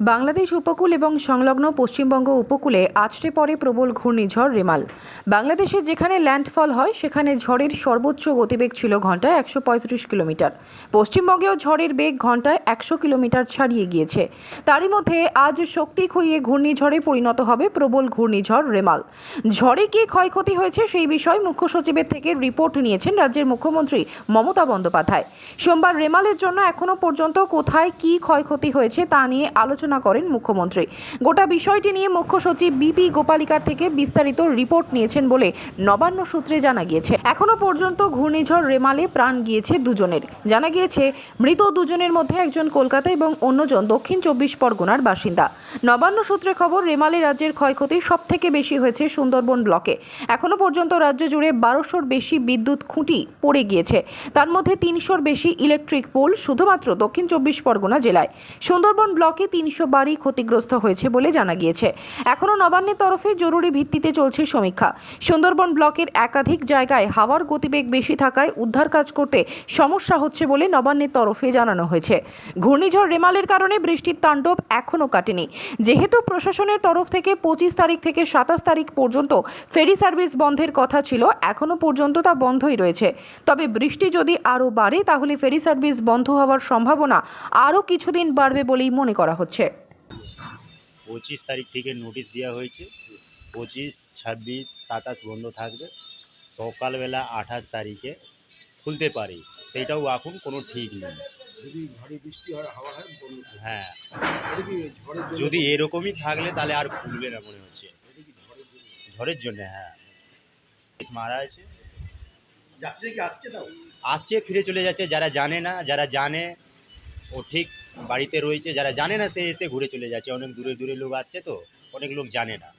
বাংলাদেশ উপকূল এবং সংলগ্ন পশ্চিমবঙ্গ উপকূলে আছড়ে পড়ে প্রবল ঘূর্ণিঝড় রেমাল। বাংলাদেশে যেখানে ল্যান্ডফল হয়, সেখানে ঝড়ের সর্বোচ্চ গতিবেগ ছিল ঘন্টায় একশো পঁয়ত্রিশ কিলোমিটার। পশ্চিমবঙ্গেও ঝড়ের বেগ ঘন্টায় একশো কিলোমিটার ছাড়িয়ে গিয়েছে। তারই মধ্যে আজ শক্তি খুইয়ে ঘূর্ণিঝড়ে পরিণত হবে প্রবল ঘূর্ণিঝড় রেমাল। ঝড়ে কি ক্ষয়ক্ষতি হয়েছে সেই বিষয়ে মুখ্য সচিবের থেকে রিপোর্ট নিয়েছেন রাজ্যের মুখ্যমন্ত্রী মমতা বন্দ্যোপাধ্যায়। সোমবার রেমালের জন্য এখনও পর্যন্ত কোথায় কি ক্ষয়ক্ষতি হয়েছে তা নিয়ে আলোচনা করেন মুখ্যমন্ত্রী। গোটা বিষয়টি নিয়ে মুখ্য সচিব বিপি গোপালিকার থেকে বিস্তারিত রিপোর্ট নিয়েছেন বলে নবান্ন সূত্রে জানা গিয়েছে। এখনও পর্যন্ত ঘূর্ণিঝড় রেমালে প্রাণ গিয়েছে দুজনের। জানা গিয়েছে, মৃত দুজনের মধ্যে একজন কলকাতা এবং অন্যজন দক্ষিণ চব্বিশ পরগনার বাসিন্দা। নবান্ন সূত্রে খবর, রেমালে রাজ্যের ক্ষয়ক্ষতি সব থেকে বেশি হয়েছে সুন্দরবন ব্লকে। এখনও পর্যন্ত রাজ্য জুড়ে বারোশোর বেশি বিদ্যুৎ খুঁটি পড়ে গিয়েছে। তার মধ্যে তিনশোর বেশি ইলেকট্রিক পোল শুধুমাত্র দক্ষিণ চব্বিশ পরগনা জেলায়। সুন্দরবন ব্লকে তিনশো বাড়ি ক্ষতিগ্রস্ত হয়েছে বলে জানা গিয়েছে। এখনও নবান্নের তরফে জরুরি ভিত্তিতে চলছে সমীক্ষা। সুন্দরবন ব্লকের একাধিক জায়গায় হাওয়ার গতিবেগ বেশি থাকায় উদ্ধার কাজ করতে সমস্যা হচ্ছে বলে নবান্নের তরফে জানানো হয়েছে। ঘূর্ণিঝড় রেমালের কারণে বৃষ্টির তাণ্ডব এখনও কাটেনি। যেহেতু প্রশাসনের তরফ থেকে পঁচিশ তারিখ থেকে সাতাশ তারিখ পর্যন্ত ফেরি সার্ভিস বন্ধের কথা ছিল, এখনও পর্যন্ত তা বন্ধই রয়েছে। তবে বৃষ্টি যদি আরও বাড়ে, তাহলে ফেরি সার্ভিস বন্ধ হওয়ার সম্ভাবনা আরও কিছুদিন বাড়বে বলেই মনে করা হচ্ছে। পঁচিশ তারিখ থেকে নোটিশ দেওয়া হয়েছে। পঁচিশ ছাব্বিশ সাতাশ বন্ধ থাকবে। সকালবেলা আঠাশ তারিখে খুলতে পারি। সেইটাও এখন কোনো ঠিক নেই। হয় যদি এরকমই থাকলে তাহলে আর খুলবে না মনে হচ্ছে। ঝড়ের জন্য? হ্যাঁ। মারা আছে আসছে ফিরে চলে যাচ্ছে। যারা জানে না যারা জানে ও ঠিক বাড়িতে রয়েছে, যারা জানে না সে এসে ঘুরে চলে যাচ্ছে, অনেক দূরে দূরে লোক আসছে তো, অনেক লোক জানে না।